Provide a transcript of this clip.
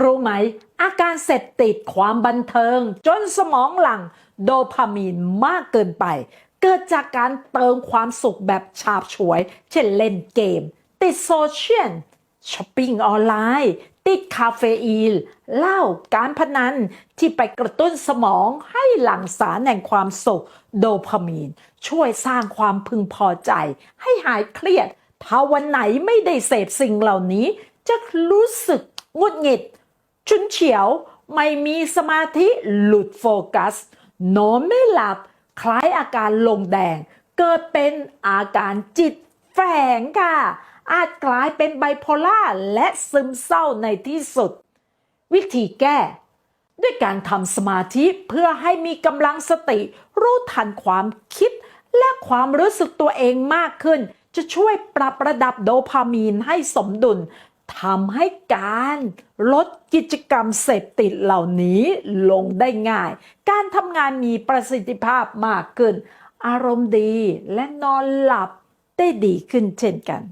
รู้ไหม อาการเสพติดความบันเทิง จนสมองหลังโดพามีนมากเกินไป เกิดจากการเติมความสุขแบบฉาบฉวย เช่นเล่นเกม ติดโซเชียลช้อปปิ้งออนไลน์ ติดคาเฟอีนเหล้าการพนัน ที่ไปกระตุ้นสมองให้หลั่งสารแห่งความสุข โดพามีน ช่วยสร้างความพึงพอใจ ให้หายเครียด ถ้าวันไหนไม่ได้เสพสิ่งเหล่านี้ จะรู้สึกงุดหงิด ชุนเฉียวไม่มีสมาธิหลุดโฟกัส นอนไม่หลับ คล้ายอาการลงแดง เกิดเป็นอาการจิตแฝงค่ะ อาจกลายเป็นไบโพล่าและซึมเศร้าในที่สุด วิธีแก้ ด้วยการทำสมาธิเพื่อให้มีกำลังสติ รู้ทันความคิด และความรู้สึกตัวเองมากขึ้น จะช่วยปรับระดับโดพามีนให้สมดุล ทำให้การลดกิจกรรมเสพติดเหล่านี้ลงได้ง่าย การทำงานมีประสิทธิภาพมากขึ้น อารมณ์ดีและนอนหลับได้ดีขึ้นเช่นกัน